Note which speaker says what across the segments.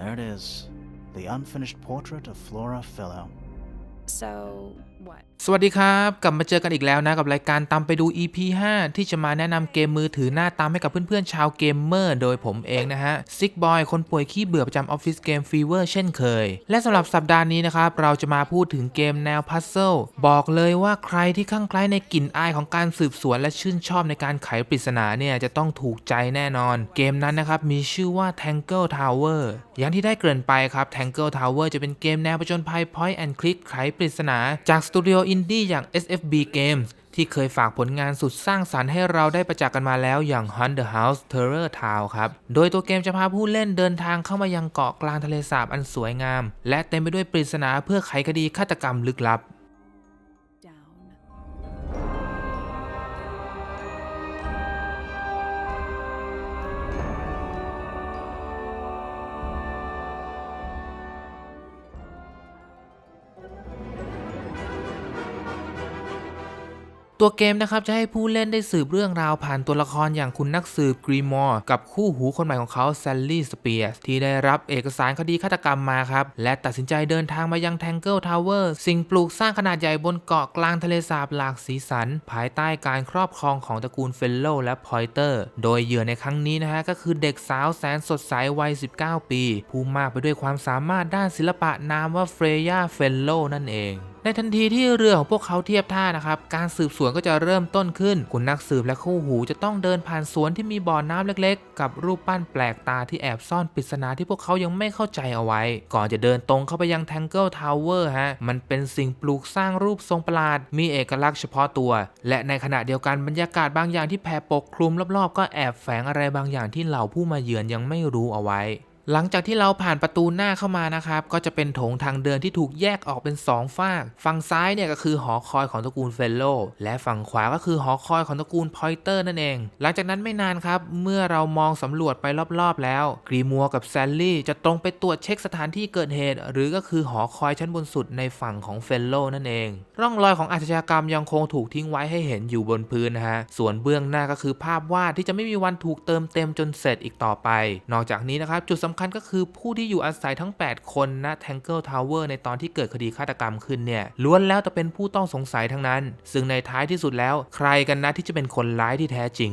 Speaker 1: There it is. The unfinished portrait of Flora Philo.
Speaker 2: So, what?
Speaker 3: สวัสดีครับ กลับมาเจอกันอีกแล้วนะ กับรายการตามไปดู EP 5 ที่จะมาแนะนำเกมมือถือหน้าตามให้กับเพื่อนๆ ชาวเกมเมอร์ โดยผมเองนะฮะซิกบอยคนป่วยขี้เบื่อประจำออฟฟิศเกมฟีเวอร์เช่นเคย และสำหรับสัปดาห์นี้นะครับ เราจะมาพูดถึงเกมแนวพัซเซิลบอกเลยว่าใครที่ข้างใคล้ในกลิ่นอายของการสืบสวนและชื่นชอบในการไขปริศนาเนี่ยจะต้องถูกใจแน่นอน เกมนั้นนะครับมีชื่อว่า Tangle Tower อย่างที่ได้เกริ่นไปครับ Tangle Tower จะเป็นเกมแนวผจญภัย Point and Click ไขปริศนาจากสตูดิโออินดี้อย่าง SFB Games ที่เคยฝากผลงานสุดสร้างสรรค์ให้เราได้ประจักษ์กันมาแล้วอย่าง Hunt the House Terror Town ครับ โดยตัวเกมจะพาผู้เล่นเดินทางเข้ามายังเกาะกลางทะเลสาบอันสวยงาม และเต็มไปด้วยปริศนาเพื่อไขคดีฆาตกรรมลึกลับ ตัวเกมนะครับจะให้ผู้เล่นได้สืบเรื่องราวผ่านตัวละครอย่างคุณนักสืบกรีมอร์กับคู่หูคนใหม่ของเขาแซลลี่สเปียร์ที่ได้รับเอกสารคดีฆาตกรรมมาครับ และตัดสินใจเดินทางมายังแทงเกิลทาวเวอร์สิ่งปลูกสร้างขนาดใหญ่บนเกาะกลางทะเลสาบหลากสีสัน ภายใต้การครอบครองของตระกูลเฟลโลและพอยเตอร์ โดยเหยื่อในครั้งนี้นะฮะก็คือเด็กสาวแสนสดใสวัย 19 ปี ผู้มากไปด้วยความสามารถด้านศิลปะนามว่าเฟรย่าเฟลโลนั่นเอง ในทันทีที่เรือของพวกเขาเทียบท่านะครับ การสืบสวนก็จะเริ่มต้นขึ้น คุณนักสืบและคู่หูจะต้องเดินผ่านสวนที่มีบ่อน้ำเล็กๆ กับรูปปั้นแปลกตาที่แอบซ่อนปริศนาที่พวกเขายังไม่เข้าใจเอาไว้ ก่อนจะเดินตรงเข้าไปยัง Tangle Tower ฮะ มันเป็นสิ่งปลูกสร้างรูปทรงประหลาด มีเอกลักษณ์เฉพาะตัว และในขณะเดียวกันบรรยากาศบางอย่างที่แผ่ปกคลุมรอบๆ ก็แอบแฝงอะไรบางอย่างที่เหล่าผู้มาเยือนยังไม่รู้เอาไว้ หลังจากที่เราผ่านประตูหน้าเข้ามานะครับ ก็จะเป็นโถงทางเดินที่ถูกแยกออกเป็น 2 ฝาก ฝั่งซ้ายเนี่ยก็คือหอคอยของตระกูลเฟลโลและฝั่งขวาก็คือหอคอยของตระกูลพอยเตอร์นั่นเอง หลังจากนั้นไม่นานครับ เมื่อเรามองสำรวจไปรอบๆ แล้ว กรีมัวกับแซลลี่จะตรงไปตรวจเช็คสถานที่เกิดเหตุ หรือก็คือหอคอยชั้นบนสุดในฝั่งของเฟลโลนั่นเอง ร่องรอยของอาชญากรรมยังคงถูกทิ้งไว้ให้เห็นอยู่บนพื้นนะฮะ ส่วนเบื้องหน้าก็คือภาพวาดที่จะไม่มีวันถูกเติมเต็มจนเสร็จอีกต่อไป นอกจากนี้นะครับจุดสำคัญก็คือผู้ที่อยู่อาศัยทั้ง 8 คนณ Tangle Tower ในตอนที่เกิดคดีฆาตกรรมขึ้นเนี่ยล้วนแล้วแต่เป็นผู้ต้องสงสัยทั้งนั้น ซึ่งในท้ายที่สุดแล้ว ใครกันนะที่จะเป็นคนร้ายที่แท้จริง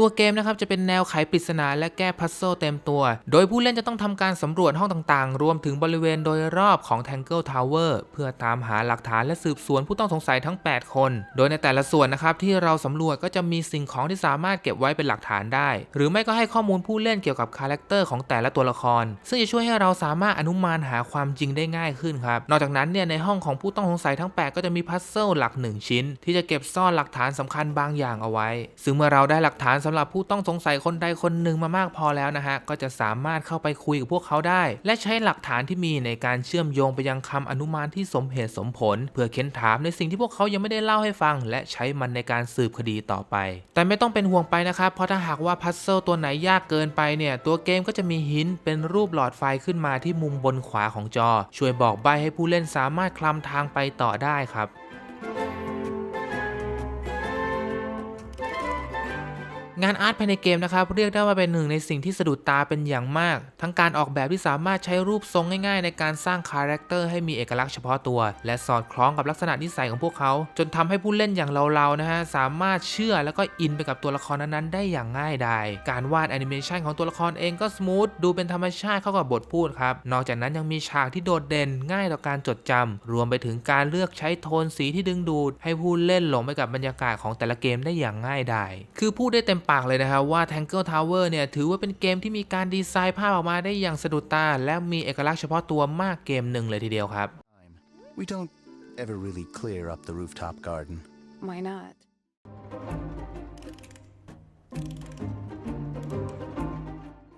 Speaker 3: ตัวเกมนะครับจะเป็นแนวไขปริศนาและแก้พัซเซิลเต็มตัว โดยผู้เล่นจะต้องทำการสำรวจห้องต่างๆ รวมถึงบริเวณโดยรอบของ Tangle Tower เพื่อตามหาหลักฐานและสืบสวนผู้ต้องสงสัยทั้ง 8 คน โดยในแต่ละส่วนนะครับที่เราสำรวจก็จะมีสิ่งของที่สามารถเก็บไว้เป็นหลักฐานได้ หรือไม่ก็ให้ข้อมูลผู้เล่นเกี่ยวกับคาแรคเตอร์ของแต่ละตัวละคร ซึ่งจะช่วยให้เราสามารถอนุมานหาความจริงได้ง่ายขึ้นครับ นอกจากนั้นเนี่ยในห้องของผู้ต้องสงสัยทั้ง 8 ก็จะมีพัซเซิลหลัก 1 ชิ้น ที่จะเก็บซ่อนหลักฐานสำคัญบางอย่างเอาไว้ ซึ่งเมื่อเราได้หลักฐานสำหรับผู้ต้องสงสัยคนใดคนหนึ่งมามากพอแล้วนะฮะก็จะสามารถเข้าไปคุยกับพวกเขาได้ และใช้หลักฐานที่มีในการเชื่อมโยงไปยังคำอนุมานที่สมเหตุสมผล เพื่อเค้นถามในสิ่งที่พวกเขายังไม่ได้เล่าให้ฟัง และใช้มันในการสืบคดีต่อไป แต่ไม่ต้องเป็นห่วงไปนะครับเพราะถ้าหากว่าพัซเซิลตัวไหนยากเกินไปเนี่ยตัวเกมก็จะมีหินเป็นรูปหลอดไฟขึ้นมาที่มุมบนขวาของจอ ช่วยบอกใบให้ผู้เล่นสามารถคลำทางไปต่อได้ครับ งานอาร์ตภายในเกมนะครับเรียกได้ว่าเป็นหนึ่งในสิ่งที่สะดุดตาเป็นอย่างมาก ทั้งการออกแบบที่สามารถใช้รูปทรงง่ายๆ ในการสร้างคาแรคเตอร์ให้มีเอกลักษณ์เฉพาะตัว และสอดคล้องกับลักษณะนิสัยของพวกเขา จนทำให้ผู้เล่นอย่างเราๆนะฮะสามารถเชื่อแล้วก็อินไปกับตัวละครนั้นๆได้อย่างง่ายดายการวาดแอนิเมชันของตัวละครเองก็สมูทดูเป็นธรรมชาติเข้ากับบทพูดครับนอกจากนั้นยังมีฉากที่โดดเด่นง่ายต่อการจดจำรวมไปถึงการเลือกใช้โทนสีที่ดึงดูด ให้ผู้เล่นหลงไปกับบรรยากาศของแต่ละเกมได้อย่างง่ายดายคือพูดได้เต็มปากเลยนะครับว่า Tangle Tower เนี่ยถือว่าเป็นเกมที่มีการดีไซน์ภาพออกมาได้อย่างสะดุดตา และมีเอกลักษณ์เฉพาะตัวมากเกมหนึ่งเลยทีเดียวครับ
Speaker 4: We don't ever really clear up the rooftop garden.
Speaker 2: Why not?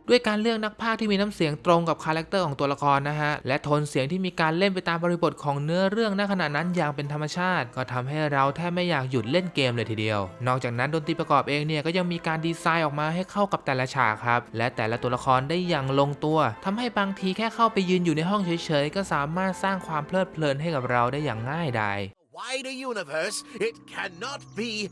Speaker 3: ด้วยการเลือกนักพากย์ที่มีน้ำเสียงตรงกับคาแรคเตอร์ของตัวละครนะฮะ และโทนเสียงที่มีการเล่นไปตามบริบทของเนื้อเรื่องณขณะนั้นอย่างเป็นธรรมชาติ ก็ทำให้เราแทบไม่อยากหยุดเล่นเกมเลยทีเดียว นอกจากนั้นดนตรีประกอบเองเนี่ยก็ยังมีการดีไซน์ออกมาให้เข้ากับแต่ละฉากครับ และแต่ละตัวละครได้อย่างลงตัวทำให้บางทีแค่เข้าไปยืนอยู่ในห้องเฉยๆก็สามารถสร้างความเพลิดเพลินให้กับเราได้อย่างง่ายดาย
Speaker 5: wider universe, it cannot be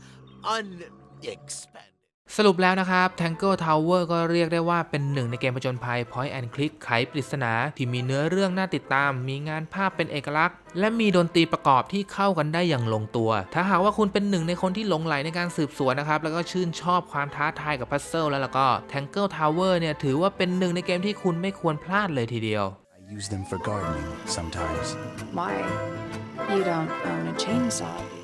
Speaker 5: unexpanded.
Speaker 3: สรุปแล้วนะครับ Tangle Tower ก็เรียกได้ว่าเป็นหนึ่งในเกมผจญภัย Point and Click ไขปริศนาที่มีเนื้อเรื่องน่าติดตาม มีงานภาพเป็นเอกลักษณ์ และมีดนตรีประกอบที่เข้ากันได้อย่างลงตัว ถ้าหากว่าคุณเป็นหนึ่งในคนที่หลงไหลในการสืบสวนนะครับ แล้วก็ชื่นชอบความท้าทายกับพัซเซิลแล้วแล้วก็ Tangle Tower เนี่ยถือว่าเป็นหนึ่งในเกมที่คุณไม่ควรพลาดเลยทีเดียว
Speaker 4: I use them for gardening sometimes.
Speaker 2: Why? You don't own a chainsaw, do